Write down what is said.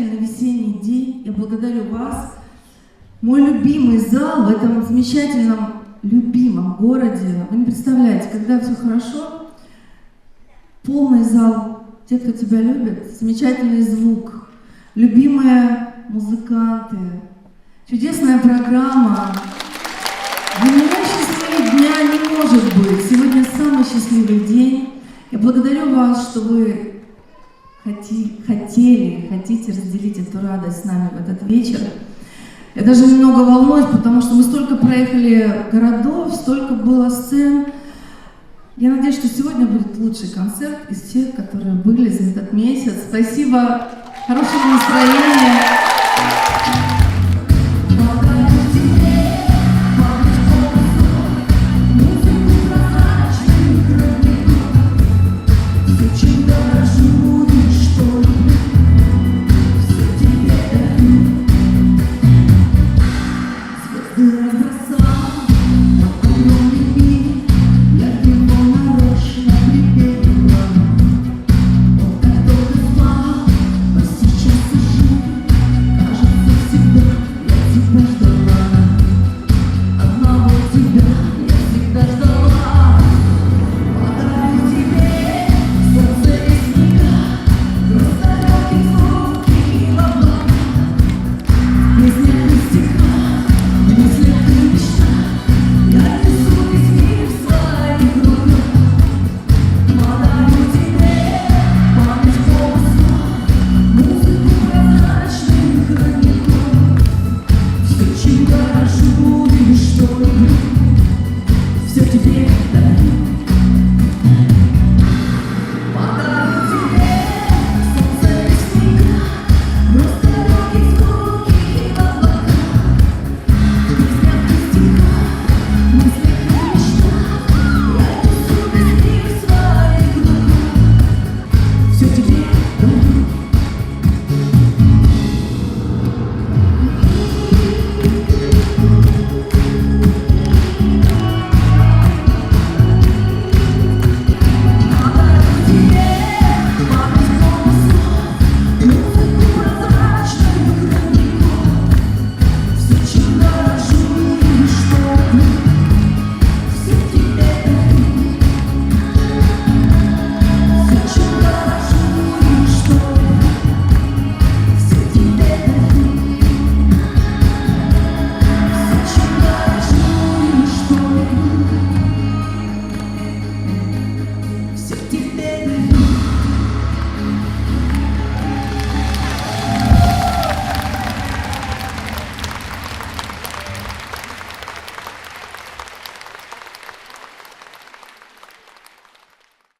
я благодарю вас. Мой любимый зал в этом замечательном, любимом городе. Вы не представляете, когда все хорошо, полный зал, те, кто тебя любит, замечательный звук, любимые музыканты, чудесная программа. Для меня счастливее дня не может быть. Сегодня самый счастливый день. Я благодарю вас, что вы хоти- хотели, хотите разделить эту радость с нами в этот вечер. Я даже немного волнуюсь, потому что мы столько проехали городов, столько было сцен. Я надеюсь, что сегодня будет лучший концерт из всех, которые были за этот месяц. Спасибо, хорошего настроения. Obrigada. Все, чем